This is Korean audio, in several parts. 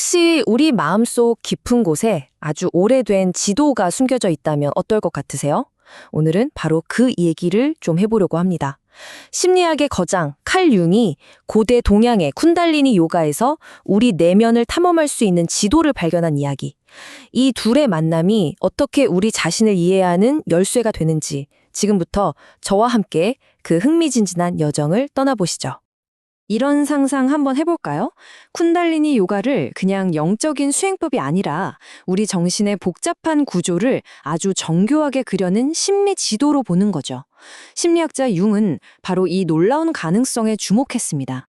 혹시 우리 마음속 깊은 곳에 아주 오래된 지도가 숨겨져 있다면 어떨 것 같으세요? 오늘은 바로 그 얘기를 좀 해보려고 합니다. 심리학의 거장 칼 융이 고대 동양의 쿤달리니 요가에서 우리 내면을 탐험할 수 있는 지도를 발견한 이야기. 이 둘의 만남이 어떻게 우리 자신을 이해하는 열쇠가 되는지 지금부터 저와 함께 그 흥미진진한 여정을 떠나보시죠. 이런 상상 한번 해볼까요? 쿤달리니 요가를 그냥 영적인 수행법이 아니라 우리 정신의 복잡한 구조를 아주 정교하게 그려낸 심리 지도로 보는 거죠. 심리학자 융은 바로 이 놀라운 가능성에 주목했습니다.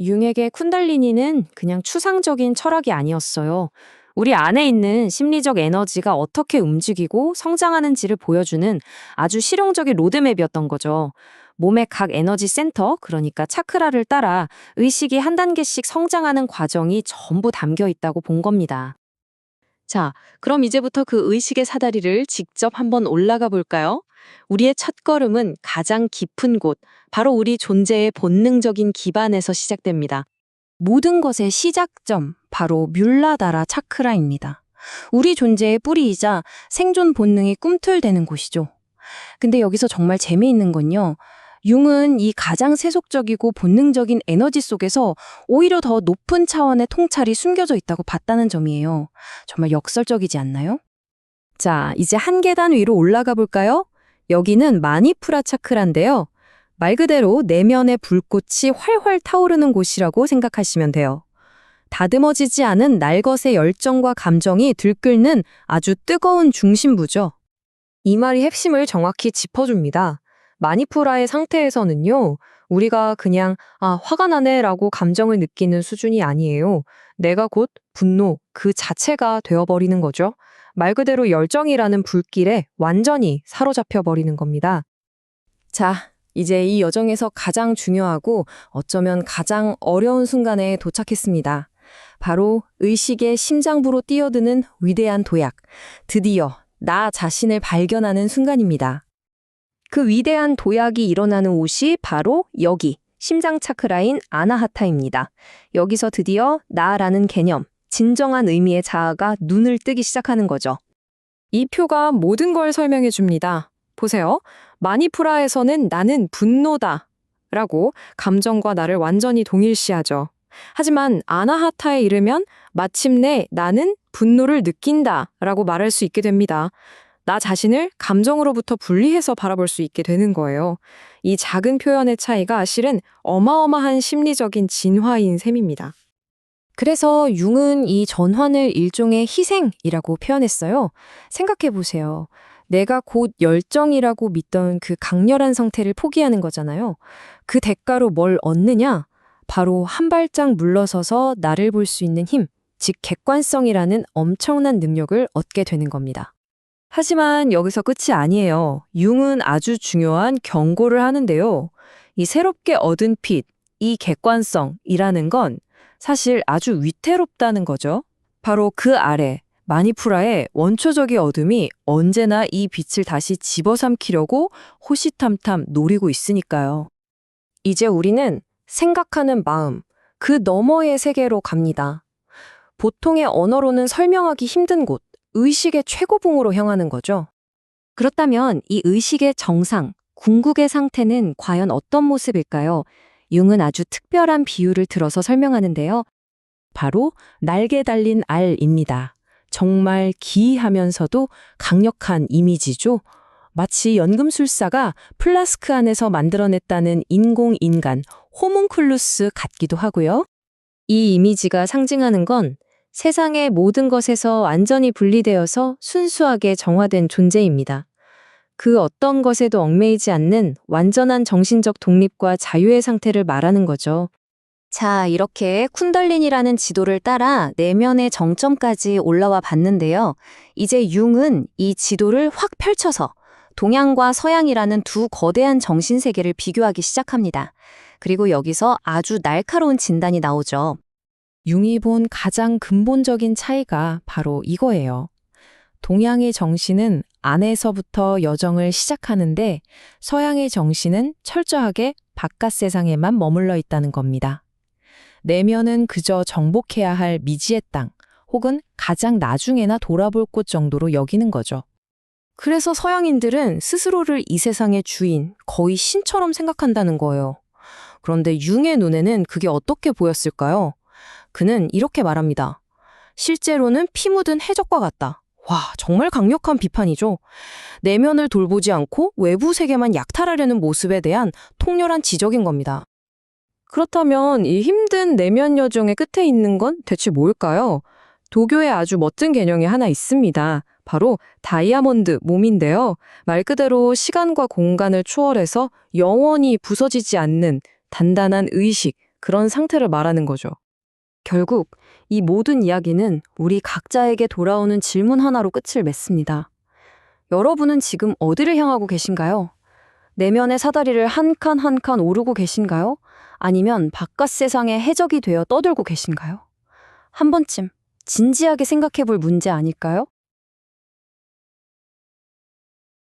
융에게 쿤달리니는 그냥 추상적인 철학이 아니었어요. 우리 안에 있는 심리적 에너지가 어떻게 움직이고 성장하는지를 보여주는 아주 실용적인 로드맵이었던 거죠. 몸의 각 에너지 센터, 그러니까 차크라를 따라 의식이 한 단계씩 성장하는 과정이 전부 담겨 있다고 본 겁니다. 자, 그럼 이제부터 그 의식의 사다리를 직접 한번 올라가 볼까요? 우리의 첫 걸음은 가장 깊은 곳, 바로 우리 존재의 본능적인 기반에서 시작됩니다. 모든 것의 시작점, 바로 뮬라다라 차크라입니다. 우리 존재의 뿌리이자 생존 본능이 꿈틀대는 곳이죠. 근데 여기서 정말 재미있는 건요. 융은 이 가장 세속적이고 본능적인 에너지 속에서 오히려 더 높은 차원의 통찰이 숨겨져 있다고 봤다는 점이에요. 정말 역설적이지 않나요? 자, 이제 한 계단 위로 올라가 볼까요? 여기는 마니푸라 차크라인데요. 말 그대로 내면의 불꽃이 활활 타오르는 곳이라고 생각하시면 돼요. 다듬어지지 않은 날것의 열정과 감정이 들끓는 아주 뜨거운 중심부죠. 이 말이 핵심을 정확히 짚어줍니다. 마니푸라의 상태에서는요, 우리가 그냥, 아, 화가 나네 라고 감정을 느끼는 수준이 아니에요. 내가 곧 분노 그 자체가 되어버리는 거죠. 말 그대로 열정이라는 불길에 완전히 사로잡혀 버리는 겁니다. 자, 이제 이 여정에서 가장 중요하고 어쩌면 가장 어려운 순간에 도착했습니다. 바로 의식의 심장부로 뛰어드는 위대한 도약. 드디어 나 자신을 발견하는 순간입니다. 그 위대한 도약이 일어나는 옷이 바로 여기, 심장 차크라인 아나하타입니다. 여기서 드디어 나라는 개념, 진정한 의미의 자아가 눈을 뜨기 시작하는 거죠. 이 표가 모든 걸 설명해 줍니다. 보세요. 마니푸라에서는 나는 분노다. 라고 감정과 나를 완전히 동일시하죠. 하지만 아나하타에 이르면 마침내 나는 분노를 느낀다. 라고 말할 수 있게 됩니다. 나 자신을 감정으로부터 분리해서 바라볼 수 있게 되는 거예요. 이 작은 표현의 차이가 실은 어마어마한 심리적인 진화인 셈입니다. 그래서 융은 이 전환을 일종의 희생이라고 표현했어요. 생각해 보세요. 내가 곧 열정이라고 믿던 그 강렬한 상태를 포기하는 거잖아요. 그 대가로 뭘 얻느냐? 바로 한 발짝 물러서서 나를 볼 수 있는 힘, 즉 객관성이라는 엄청난 능력을 얻게 되는 겁니다. 하지만 여기서 끝이 아니에요. 융은 아주 중요한 경고를 하는데요. 이 새롭게 얻은 빛, 이 객관성이라는 건 사실 아주 위태롭다는 거죠. 바로 그 아래 마니푸라의 원초적인 어둠이 언제나 이 빛을 다시 집어삼키려고 호시탐탐 노리고 있으니까요. 이제 우리는 생각하는 마음, 그 너머의 세계로 갑니다. 보통의 언어로는 설명하기 힘든 곳, 의식의 최고봉으로 향하는 거죠. 그렇다면 이 의식의 정상, 궁극의 상태는 과연 어떤 모습일까요? 융은 아주 특별한 비유를 들어서 설명하는데요. 바로 날개 달린 알입니다. 정말 기이하면서도 강력한 이미지죠. 마치 연금술사가 플라스크 안에서 만들어냈다는 인공인간 호문클루스 같기도 하고요. 이 이미지가 상징하는 건 세상의 모든 것에서 완전히 분리되어서 순수하게 정화된 존재입니다. 그 어떤 것에도 얽매이지 않는 완전한 정신적 독립과 자유의 상태를 말하는 거죠. 자, 이렇게 쿤달린이라는 지도를 따라 내면의 정점까지 올라와 봤는데요. 이제 융은 이 지도를 확 펼쳐서 동양과 서양이라는 두 거대한 정신세계를 비교하기 시작합니다. 그리고 여기서 아주 날카로운 진단이 나오죠. 융이 본 가장 근본적인 차이가 바로 이거예요. 동양의 정신은 안에서부터 여정을 시작하는데 서양의 정신은 철저하게 바깥 세상에만 머물러 있다는 겁니다. 내면은 그저 정복해야 할 미지의 땅, 혹은 가장 나중에나 돌아볼 곳 정도로 여기는 거죠. 그래서 서양인들은 스스로를 이 세상의 주인, 거의 신처럼 생각한다는 거예요. 그런데 융의 눈에는 그게 어떻게 보였을까요? 그는 이렇게 말합니다. 실제로는 피 묻은 해적과 같다. 와, 정말 강력한 비판이죠. 내면을 돌보지 않고 외부 세계만 약탈하려는 모습에 대한 통렬한 지적인 겁니다. 그렇다면 이 힘든 내면 여정의 끝에 있는 건 대체 뭘까요? 도교에 아주 멋진 개념이 하나 있습니다. 바로 다이아몬드 몸인데요. 말 그대로 시간과 공간을 초월해서 영원히 부서지지 않는 단단한 의식, 그런 상태를 말하는 거죠. 결국 이 모든 이야기는 우리 각자에게 돌아오는 질문 하나로 끝을 맺습니다. 여러분은 지금 어디를 향하고 계신가요? 내면의 사다리를 한 칸 한 칸 오르고 계신가요? 아니면 바깥 세상의 해적이 되어 떠들고 계신가요? 한 번쯤 진지하게 생각해 볼 문제 아닐까요?